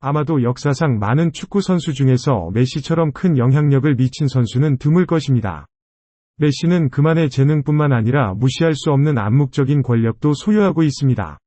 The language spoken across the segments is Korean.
아마도 역사상 많은 축구 선수 중에서 메시처럼 큰 영향력을 미친 선수는 드물 것입니다. 메시는 그만의 재능뿐만 아니라 무시할 수 없는 암묵적인 권력도 소유하고 있습니다.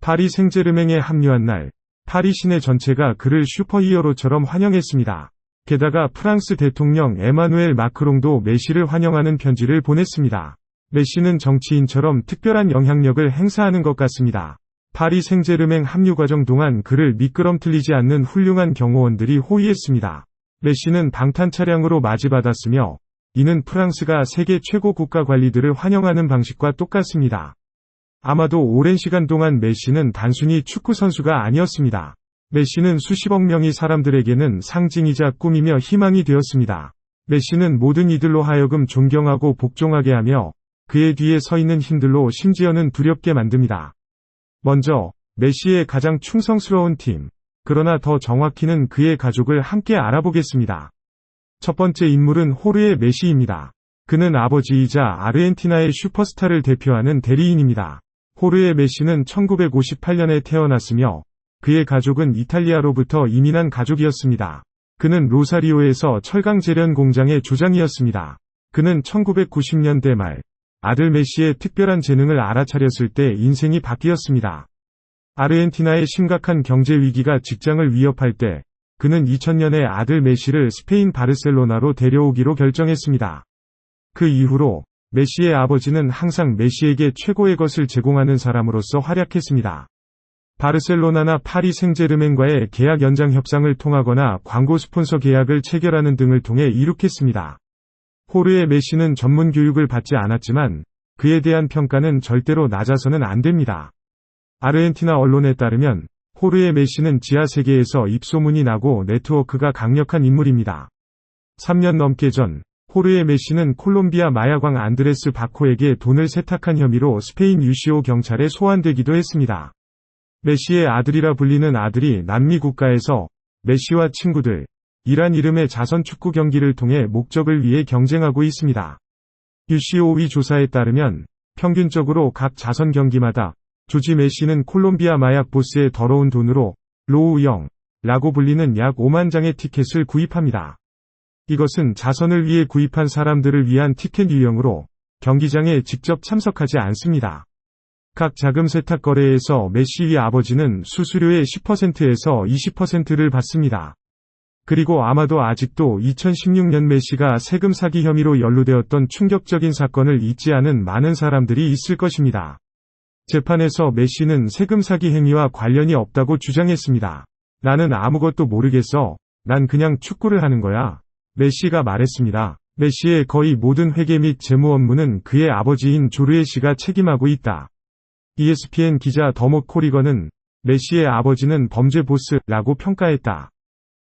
파리 생제르맹에 합류한 날, 파리 시내 전체가 그를 슈퍼히어로처럼 환영했습니다. 게다가 프랑스 대통령 에마누엘 마크롱도 메시를 환영하는 편지를 보냈습니다. 메시는 정치인처럼 특별한 영향력을 행사하는 것 같습니다. 파리 생제르맹 합류 과정 동안 그를 미끄럼틀리지 않는 훌륭한 경호원들이 호위했습니다. 메시는 방탄 차량으로 맞이받았으며 이는 프랑스가 세계 최고 국가 관리들을 환영하는 방식과 똑같습니다. 아마도 오랜 시간 동안 메시는 단순히 축구 선수가 아니었습니다. 메시는 수십억 명의 사람들에게는 상징이자 꿈이며 희망이 되었습니다. 메시는 모든 이들로 하여금 존경하고 복종하게 하며 그의 뒤에 서 있는 힘들로 심지어는 두렵게 만듭니다. 먼저 메시의 가장 충성스러운 팀, 그러나 더 정확히는 그의 가족을 함께 알아보겠습니다. 첫 번째 인물은 호르의 메시입니다. 그는 아버지이자 아르헨티나의 슈퍼스타를 대표하는 대리인입니다. 호르의 메시는 1958년에 태어났으며 그의 가족은 이탈리아로부터 이민한 가족이었습니다. 그는 로사리오에서 철강 재련 공장의 조장이었습니다. 그는 1990년대 말 아들 메시의 특별한 재능을 알아차렸을 때 인생이 바뀌었습니다. 아르헨티나의 심각한 경제 위기가 직장을 위협할 때 그는 2000년에 아들 메시를 스페인 바르셀로나로 데려오기로 결정했습니다. 그 이후로 메시의 아버지는 항상 메시에게 최고의 것을 제공하는 사람으로서 활약했습니다. 바르셀로나나 파리 생제르맹과의 계약 연장 협상을 통하거나 광고 스폰서 계약을 체결하는 등을 통해 이룩했습니다. 호르의 메시는 전문 교육을 받지 않았지만 그에 대한 평가는 절대로 낮아서는 안 됩니다. 아르헨티나 언론에 따르면 호르의 메시는 지하 세계에서 입소문이 나고 네트워크가 강력한 인물입니다. 3년 넘게 전 호르의 메시는 콜롬비아 마야광 안드레스 바코에게 돈을 세탁한 혐의로 스페인 유시오 경찰에 소환되기도 했습니다. 메시의 아들이라 불리는 아들이 남미 국가에서 메시와 친구들, 이란 이름의 자선 축구 경기를 통해 목적을 위해 경쟁하고 있습니다. UCO위 조사에 따르면 평균적으로 각 자선 경기마다 조지 메시는 콜롬비아 마약 보스의 더러운 돈으로 로우영 라고 불리는 약 5만 장의 티켓을 구입합니다. 이것은 자선을 위해 구입한 사람들을 위한 티켓 유형으로 경기장에 직접 참석하지 않습니다. 각 자금 세탁 거래에서 메시의 아버지는 수수료의 10%에서 20%를 받습니다. 그리고 아마도 아직도 2016년 메시가 세금 사기 혐의로 연루되었던 충격적인 사건을 잊지 않은 많은 사람들이 있을 것입니다. 재판에서 메시는 세금 사기 행위와 관련이 없다고 주장했습니다. 나는 아무것도 모르겠어. 난 그냥 축구를 하는 거야. 메시가 말했습니다. 메시의 거의 모든 회계 및 재무 업무는 그의 아버지인 조르에 씨가 책임하고 있다. ESPN 기자 더모 코리건은 메시의 아버지는 범죄 보스라고 평가했다.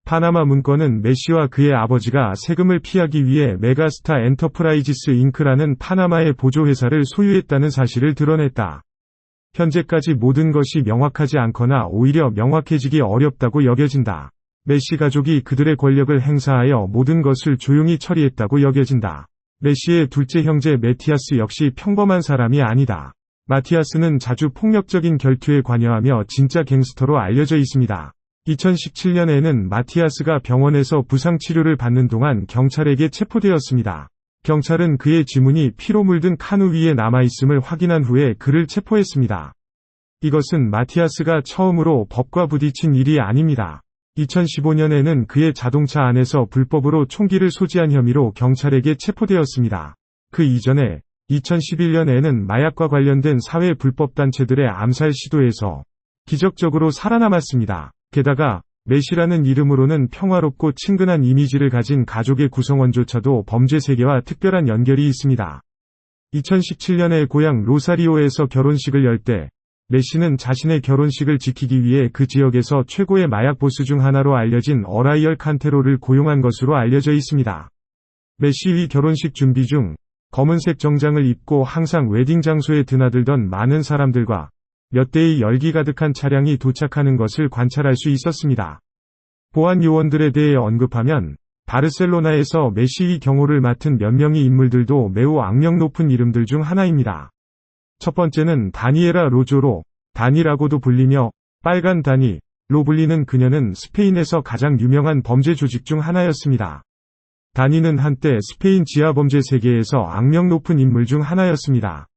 파나마 문건은 메시와 그의 아버지가 세금을 피하기 위해 메가스타 엔터프라이지스 잉크라는 파나마의 보조회사를 소유했다는 사실을 드러냈다. 현재까지 모든 것이 명확하지 않거나 오히려 명확해지기 어렵다고 여겨진다. 메시 가족이 그들의 권력을 행사하여 모든 것을 조용히 처리했다고 여겨진다. 메시의 둘째 형제 메티아스 역시 평범한 사람이 아니다. 마티아스는 자주 폭력적인 결투에 관여하며 진짜 갱스터로 알려져 있습니다. 2017년에는 마티아스가 병원에서 부상 치료를 받는 동안 경찰에게 체포되었습니다. 경찰은 그의 지문이 피로 물든 카누 위에 남아있음을 확인한 후에 그를 체포했습니다. 이것은 마티아스가 처음으로 법과 부딪힌 일이 아닙니다. 2015년에는 그의 자동차 안에서 불법으로 총기를 소지한 혐의로 경찰에게 체포되었습니다. 그 이전에 2011년에는 마약과 관련된 사회 불법단체들의 암살 시도에서 기적적으로 살아남았습니다. 게다가 메시라는 이름으로는 평화롭고 친근한 이미지를 가진 가족의 구성원조차도 범죄 세계와 특별한 연결이 있습니다. 2017년에 고향 로사리오에서 결혼식을 열 때 메시는 자신의 결혼식을 지키기 위해 그 지역에서 최고의 마약 보스 중 하나로 알려진 어라이얼 칸테로를 고용한 것으로 알려져 있습니다. 메시의 결혼식 준비 중 검은색 정장을 입고 항상 웨딩 장소에 드나들던 많은 사람들과 몇 대의 열기 가득한 차량이 도착하는 것을 관찰할 수 있었습니다. 보안 요원들에 대해 언급하면 바르셀로나에서 메시의 경호를 맡은 몇 명의 인물들도 매우 악명 높은 이름들 중 하나입니다. 첫 번째는 다니에라 로조로, 다니라고도 불리며 빨간 다니, 로 불리는 그녀는 스페인에서 가장 유명한 범죄 조직 중 하나였습니다. 다니는 한때 스페인 지하 범죄 세계에서 악명 높은 인물 중 하나였습니다.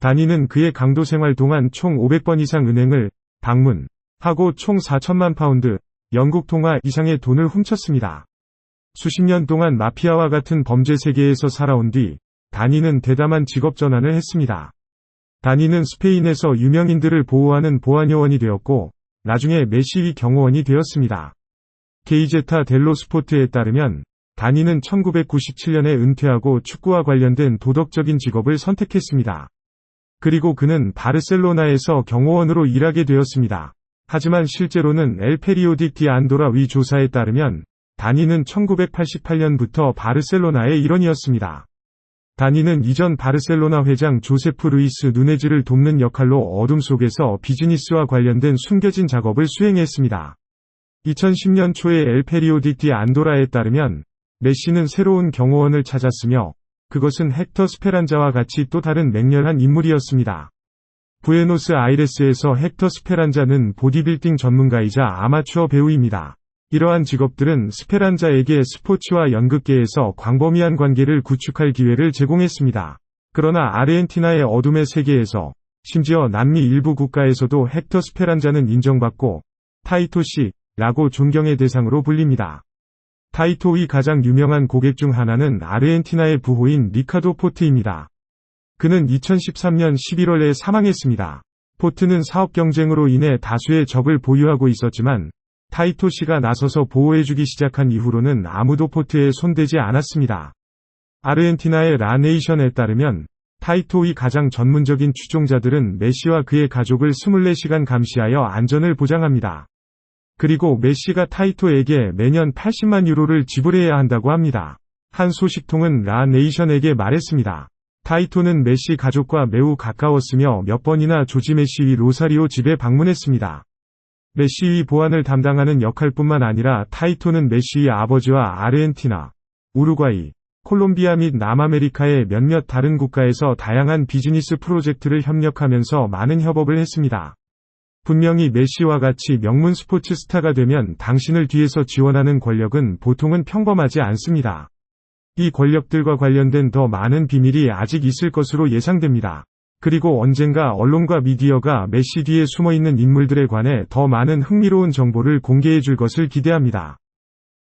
다니는 그의 강도 생활 동안 총 500번 이상 은행을 방문하고 총 4천만 파운드, 영국 통화 이상의 돈을 훔쳤습니다. 수십 년 동안 마피아와 같은 범죄 세계에서 살아온 뒤 다니는 대담한 직업 전환을 했습니다. 다니는 스페인에서 유명인들을 보호하는 보안요원이 되었고 나중에 메시위 경호원이 되었습니다. 게이제타 델로 스포트에 따르면 다니는 1997년에 은퇴하고 축구와 관련된 도덕적인 직업을 선택했습니다. 그리고 그는 바르셀로나에서 경호원으로 일하게 되었습니다. 하지만 실제로는 엘 페리오딕 디 안도라 위 조사에 따르면 다니는 1988년부터 바르셀로나의 일원이었습니다. 다니는 이전 바르셀로나 회장 조세프 루이스 누네즈를 돕는 역할로 어둠 속에서 비즈니스와 관련된 숨겨진 작업을 수행했습니다. 2010년 초에 엘 페리오딕 디 안도라에 따르면 메시는 새로운 경호원을 찾았으며 그것은 헥터 스페란자와 같이 또 다른 맹렬한 인물이었습니다. 부에노스 아이레스에서 헥터 스페란자는 보디빌딩 전문가이자 아마추어 배우입니다. 이러한 직업들은 스페란자에게 스포츠와 연극계에서 광범위한 관계를 구축할 기회를 제공했습니다. 그러나 아르헨티나의 어둠의 세계에서 심지어 남미 일부 국가에서도 헥터 스페란자는 인정받고 타이토시 라고 존경의 대상으로 불립니다. 타이토의 가장 유명한 고객 중 하나는 아르헨티나의 부호인 리카도 포트입니다. 그는 2013년 11월에 사망했습니다. 포트는 사업 경쟁으로 인해 다수의 적을 보유하고 있었지만 타이토시가 나서서 보호해주기 시작한 이후로는 아무도 포트에 손대지 않았습니다. 아르헨티나의 라네이션에 따르면 타이토의 가장 전문적인 추종자들은 메시와 그의 가족을 24시간 감시하여 안전을 보장합니다. 그리고 메시가 타이토에게 매년 80만 유로를 지불해야 한다고 합니다. 한 소식통은 라 네이션에게 말했습니다. 타이토는 메시 가족과 매우 가까웠으며 몇 번이나 조지 메시위 로사리오 집에 방문했습니다. 메시위 보안을 담당하는 역할뿐만 아니라 타이토는 메시의 아버지와 아르헨티나, 우루과이, 콜롬비아 및 남아메리카의 몇몇 다른 국가에서 다양한 비즈니스 프로젝트를 협력하면서 많은 협업을 했습니다. 분명히 메시와 같이 명문 스포츠 스타가 되면 당신을 뒤에서 지원하는 권력은 보통은 평범하지 않습니다. 이 권력들과 관련된 더 많은 비밀이 아직 있을 것으로 예상됩니다. 그리고 언젠가 언론과 미디어가 메시 뒤에 숨어있는 인물들에 관해 더 많은 흥미로운 정보를 공개해 줄 것을 기대합니다.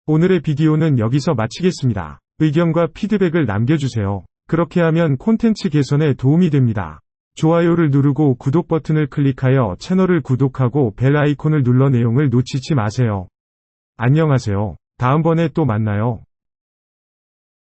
오늘의 비디오는 여기서 마치겠습니다. 의견과 피드백을 남겨주세요. 그렇게 하면 콘텐츠 개선에 도움이 됩니다. 좋아요를 누르고 구독 버튼을 클릭하여 채널을 구독하고 벨 아이콘을 눌러 내용을 놓치지 마세요. 안녕하세요. 다음번에 또 만나요.